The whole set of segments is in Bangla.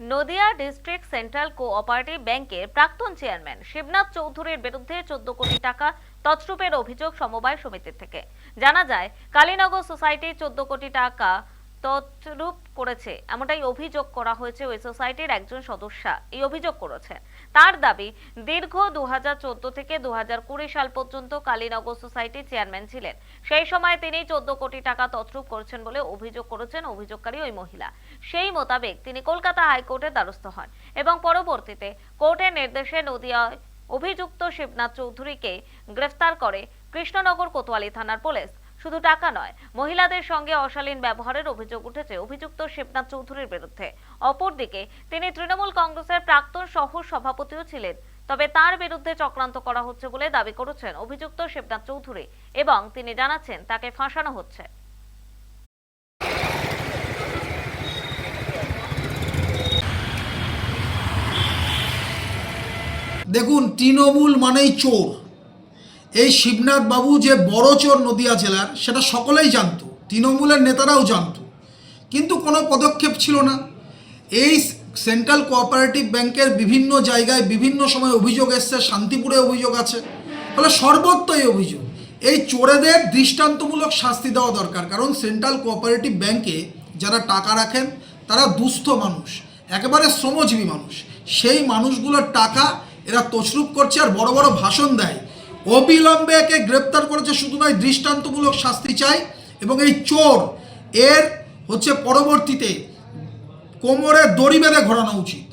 নদিয়া ডিস্ট্রিক্ট সেন্ট্রাল কোঅপারেটিভ ব্যাংকের প্রাক্তন চেয়ারম্যান শিবনাথ চৌধুরীর বিরুদ্ধে চোদ্দ কোটি টাকা তছরূপের অভিযোগ সমবায় সমিতির থেকে। জানা যায়, কালীনগর সোসাইটি চোদ্দ কোটি টাকা তছরূপ করেছে। এমনটাই অভিযোগ করা হয়েছে ওই সোসাইটির একজন সদস্যা। এই অভিযোগ করেছে। তার দাবি, দীর্ঘ দু থেকে দু সাল পর্যন্ত কালীনগর সোসাইটির চেয়ারম্যান ছিলেন। সেই সময় তিনি চোদ্দ কোটি টাকা তছরূপ করেছেন বলে অভিযোগ করেছেন অভিযোগকারী ওই মহিলা। সেই মোতাবেক তিনি কলকাতা হাইকোর্টের দ্বারস্থ হন এবং পরবর্তীতে কোর্টের নির্দেশে নদিয়ায় অভিযুক্ত শিবনাথ চৌধুরীকে গ্রেফতার করে কৃষ্ণনগর কোতোয়ালি থানার পুলিশ শুধু টাকা নয়, মহিলাদের সঙ্গে অশালীন ব্যবহারের অভিযোগ উঠেছে অভিযুক্ত শিবনাথ চৌধুরীর বিরুদ্ধে। অপরদিকে, তিনি তৃণমূল কংগ্রেসের প্রাক্তন সহ সভাপতিও ছিলেন, তবে তার বিরুদ্ধে চক্রান্ত করা হচ্ছে বলে দাবি করেছেন অভিযুক্ত শিবনাথ চৌধুরী এবং তিনি জানাচ্ছেন তাকে ফাঁসানো হচ্ছে। দেখুন, তৃণমূল মানেই চোর। এই শিবনাথ বাবু যে বড় চোর নদিয়া জেলার, সেটা সকলেই জানত, তৃণমূলের নেতারাও জানত। কিন্তু কোনো পদক্ষেপ ছিল না। এই সেন্ট্রাল কোঅপারেটিভ ব্যাংকের বিভিন্ন জায়গায় বিভিন্ন সময় অভিযোগ এসছে, শান্তিপুরে অভিযোগ আছে। ফলে সর্বত্র এই অভিযোগ। এই চোরেদের দৃষ্টান্তমূলক শাস্তি দেওয়া দরকার। কারণ সেন্ট্রাল কোঅপারেটিভ ব্যাংকে যারা টাকা রাখেন, তারা দুস্থ মানুষ, একেবারে শ্রমজীবী মানুষ। সেই মানুষগুলোর টাকা এরা তছরূপ করছে আর বড় বড় ভাষণ দেয়। অবিলম্বে একে গ্রেপ্তার করেছে শুধু নয়, দৃষ্টান্তমূলক শাস্তি চাই এবং এই চোর, এর হচ্ছে পরবর্তীতে কোমরে দড়ি বেঁধে ঘোরানো উচিত।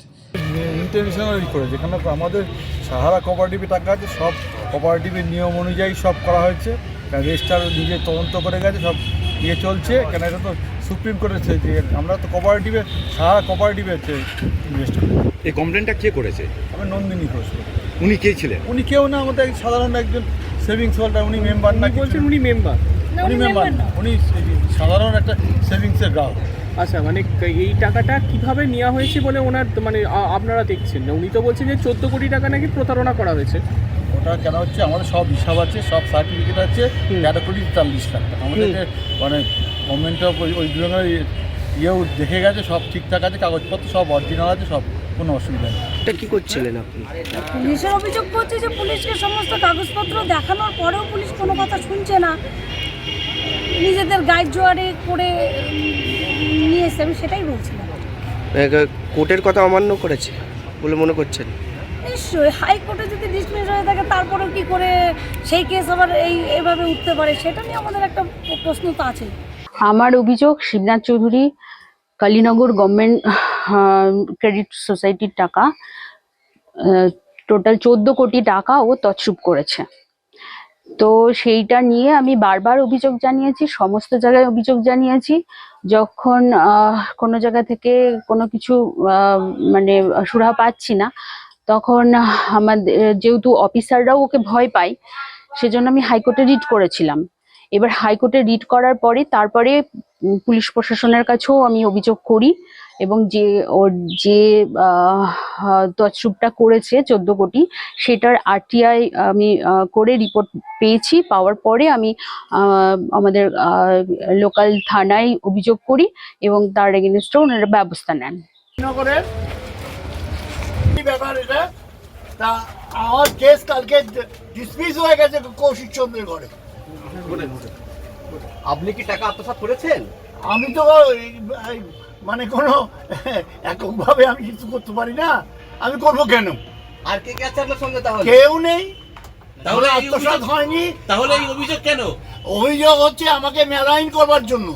ইন্টারন্যাশনাল করে যেখানে আমাদের সাহারা কোঅপারেটিভে টাকা আছে, সব কোঅপারেটিভের নিয়ম অনুযায়ী সব করা হয়েছে। রেজিস্টার নিজে তদন্ত করে গেছে, সব ইয়ে চলছে কেন এটা তো সুপ্রিম কোর্টের যে আমরা তো কোঅপারেটিভে সারা কোঅপারেটিভে ইনভেস্ট করি। এই কমপ্লেনটা কে করেছে? আমি নন্দিনী ঘোষ উনি কে ছিলেন? উনি কেউ না আমাদের সাধারণ একজন সেভিংস হোল্ডার উনি মেম্বার না বলছেন উনি মেম্বার উনি মেম্বার না। উনি সাধারণ একটা সেভিংসের গ্রাহক। আচ্ছা মানে এই টাকাটা কীভাবে নেওয়া হয়েছে বলে ওনার মানে আপনারা দেখছেন? না উনি তো বলছেন যে চোদ্দ কোটি টাকা নাকি প্রতারণা করা হয়েছে। ওটা কেন হচ্ছে? আমাদের সব হিসাব আছে সব সার্টিফিকেট আছে। তেরো কোটি তেতাল্লিশ লাখ টাকা আমাদের মানে গভর্নমেন্ট অফ ওই ওই ধরনের ইয়েও দেখে গেছে সব ঠিকঠাক আছে কাগজপত্র সব অরিজিনাল আছে সব কোনো অসুবিধা নেই। এটা কি করছিলেন আপনি? পুলিশের অভিযোগ করছে যে পুলিশকে সমস্ত কাগজপত্র দেখানোর পরেও পুলিশ কোনো কথা শুনছে না। নিজেদের গাইড জোয়ারে করে নিয়ে এসে আমি সেটাই বলছিলাম। কোর্টের কথা অমান্য করেছে বলে মনে করছেন? নিশ্চয়ই হাইকোর্টে যদি ডিসমিস হয়ে থাকে তারপরেও কি করে সেই কেস আবার এই এভাবে উঠতে পারে সেটা নিয়ে আমাদের একটা প্রশ্ন তো আছে আমার অভিযোগ, শিবনাথ চৌধুরী, কালীনগর গভর্নমেন্ট ক্রেডিট সোসাইটির টাকা টোটাল চোদ্দ কোটি টাকা ও তছরূপ করেছে। তো সেইটা নিয়ে আমি বারবার অভিযোগ জানিয়েছি, সমস্ত জায়গায় অভিযোগ জানিয়েছি। যখন কোনো জায়গা থেকে কোনো কিছু মানে সুরাহা পাচ্ছি না, তখন আমাদের, যেহেতু অফিসাররাও ওকে ভয় পায়, সেজন্য আমি হাইকোর্টে রিট করেছিলাম। এবার হাইকোর্টে রিট করার পরে তারপরে পুলিশ প্রশাসনের কাছেও আমি অভিযোগ করি এবং যে ওর যে তছরূপটা করেছে চোদ্দ কোটি সেটার আরটিআই আমি করে রিপোর্ট পেয়েছি। পাওয়ার পরে আমি আমাদের লোকাল থানায় অভিযোগ করি এবং তার এগেনস্টও ওনারা ব্যবস্থা নেন। ব্যাপার এটা? আমার কেস কালকে ডিসমিস হয়ে গেছে কৌশিক চন্দ্রের ঘরে। আপনি কি টাকা আত্মসাৎ করেছেন? আমি তো মানে কোনো এককভাবে আমি কিছু করতে পারি না। আমি করব কেন? আর কে কে আছে আপনার সঙ্গে তাহলে? কেউ নেই। তাহলে আত্মসাত আত্মসাৎ হয়নি। তাহলে এই অভিযোগ কেন? অভিযোগ হচ্ছে আমাকে মেলাইন করবার জন্য।